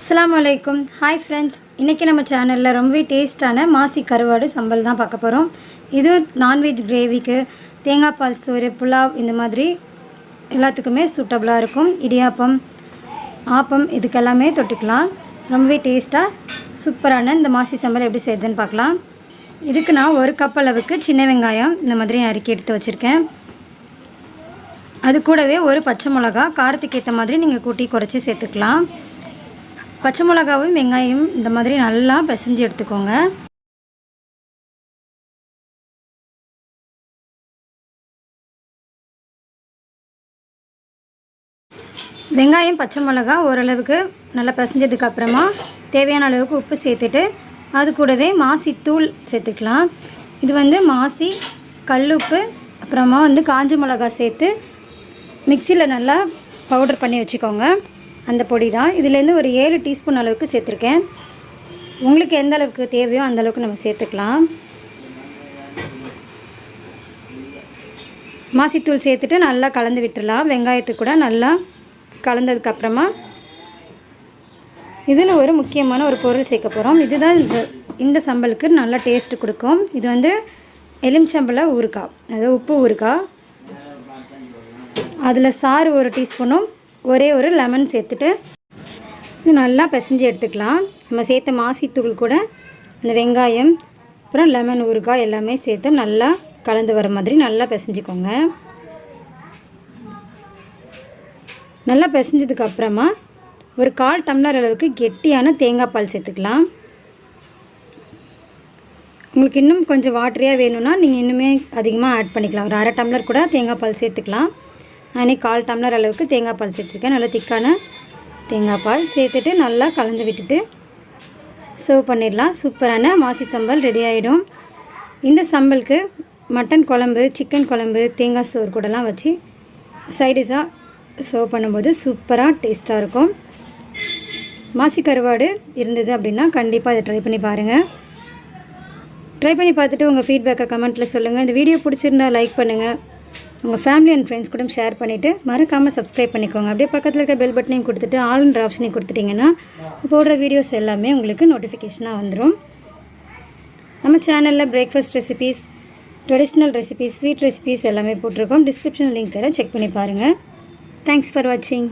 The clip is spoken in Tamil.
அஸ்லாம் வலைக்கும் ஹாய் ஃப்ரெண்ட்ஸ் இன்றைக்கி நம்ம சேனலில் ரொம்பவே டேஸ்ட்டான மாசி கருவாடு சம்பல் தான் பார்க்க போகிறோம் இது நான்வெஜ் கிரேவிக்கு தேங்காய் பால் சோறு புலாவ் இந்த மாதிரி எல்லாத்துக்குமே சூட்டபுளாக இருக்கும். இடியாப்பம் ஆப்பம் இதுக்கெல்லாமே தொட்டுக்கலாம். ரொம்பவே டேஸ்ட்டாக சூப்பரான இந்த மாசி சம்பல் எப்படி செய்யுதுன்னு பார்க்கலாம். இதுக்கு நான் ஒரு கப் அளவுக்கு சின்ன வெங்காயம் இந்த மாதிரி நறுக்கி எடுத்து வச்சுருக்கேன். அது கூடவே ஒரு பச்சை மிளகா காரத்துக்கு ஏற்ற மாதிரி நீங்கள் கூட்டி குறைச்சி சேர்த்துக்கலாம். பச்சை மிளகாவும் வெங்காயம் இந்த மாதிரி நல்லா பிசைஞ்சு எடுத்துக்கோங்க. வெங்காயம் பச்சை மிளகா ஓரளவுக்கு நல்லா பிசைஞ்சதுக்கு அப்புறமா தேவையான அளவுக்கு உப்பு சேர்த்துட்டு அது கூடவே மாசி தூள் சேர்த்துக்கலாம். இது வந்து மாசி கல்லுப்பு அப்புறமா வந்து காஞ்ச மிளகா சேர்த்து மிக்சியில் நல்லா பவுடர் பண்ணி வச்சுக்கோங்க. அந்த பொடி தான். இதுலேருந்து ஒரு ஏழு டீஸ்பூன் அளவுக்கு சேர்த்துருக்கேன். உங்களுக்கு எந்த அளவுக்கு தேவையோ அந்த அளவுக்கு நம்ம சேர்த்துக்கலாம். மாசித்தூள் சேர்த்துட்டு நல்லா கலந்து விட்டுடலாம். வெங்காயத்துக்கு கூட நல்லா கலந்ததுக்கப்புறமா இதில் ஒரு முக்கியமான ஒரு பொருள் சேர்க்க போகிறோம் இதுதான் இந்த இந்த சம்பலுக்கு நல்லா டேஸ்ட் கொடுக்கும். இது வந்து எலுமிச்சம்பழ ஊறுகாய். அதாவது உப்பு ஊறுகாய். அதில் சாறு ஒரு டீஸ்பூனும் ஒரே ஒரு லெமன் சேர்த்துட்டு இது நல்லா பிசைஞ்சு எடுத்துக்கலாம். நம்ம சேர்த்த மாசித்தூள் கூட இந்த வெங்காயம் அப்புறம் லெமன் ஊறுகாய் எல்லாமே சேர்த்து நல்லா கலந்து வர மாதிரி நல்லா பிசைஞ்சுக்கோங்க. நல்லா பிசைஞ்சதுக்கு அப்புறமா ஒரு கால் டம்ளர் அளவுக்கு கெட்டியான தேங்காய் பால் சேர்த்துக்கலாம். உங்களுக்கு இன்னும் கொஞ்சம் வாட்டரியாக வேணும்னா நீங்கள் இன்னுமே அதிகமாக ஆட் பண்ணிக்கலாம். ஒரு அரை டம்ளர் கூட தேங்காய் பால் சேர்த்துக்கலாம். நானே கால் டம்ளர் அளவுக்கு தேங்காய் பால் சேர்த்துருக்கேன். நல்லா திக்கான தேங்காய் பால் சேர்த்துட்டு நல்லா கலந்து விட்டுட்டு சர்வ் பண்ணிடலாம். சூப்பரான மாசி சம்பல் ரெடி ஆகிடும் இந்த சம்பலுக்கு மட்டன் குழம்பு சிக்கன் குழம்பு தேங்காய் சோறு கூடலாம் வச்சு சைடிஷாக சர்வ் பண்ணும்போது சூப்பராக டேஸ்ட்டாக இருக்கும். மாசி கருவாடு இருந்தது அப்படின்னா கண்டிப்பாக அதை ட்ரை பண்ணி பாருங்கள் ட்ரை பண்ணி பார்த்துட்டு உங்கள் ஃபீட்பேக்கை கமெண்ட்டில் சொல்லுங்கள் இந்த வீடியோ பிடிச்சிருந்தா லைக் பண்ணுங்கள் உங்கள் ஃபேமிலி அண்ட் ஃப்ரெண்ட்ஸ் கூட ஷேர் பண்ணிவிட்டு மறக்காமல் சப்ஸ்கிரைப் பண்ணிக்கோங்க. அப்படியே பக்கத்தில் இருக்க பெல் பட்டனையும் கொடுத்துட்டு ஆல்ன்ற ஆப்ஷனையும் கொடுத்துட்டிங்கன்னா போடுற வீடியோஸ் எல்லாமே உங்களுக்கு நோட்டிஃபிகேஷனாக வந்துடும் நம்ம சேனலில் breakfast recipes traditional recipes sweet recipes எல்லாமே போட்டிருக்கோம். டிஸ்கிரிப்ஷன் லிங்க் தர செக் பண்ணி பாருங்கள் தேங்க்ஸ் ஃபார் வாட்சிங்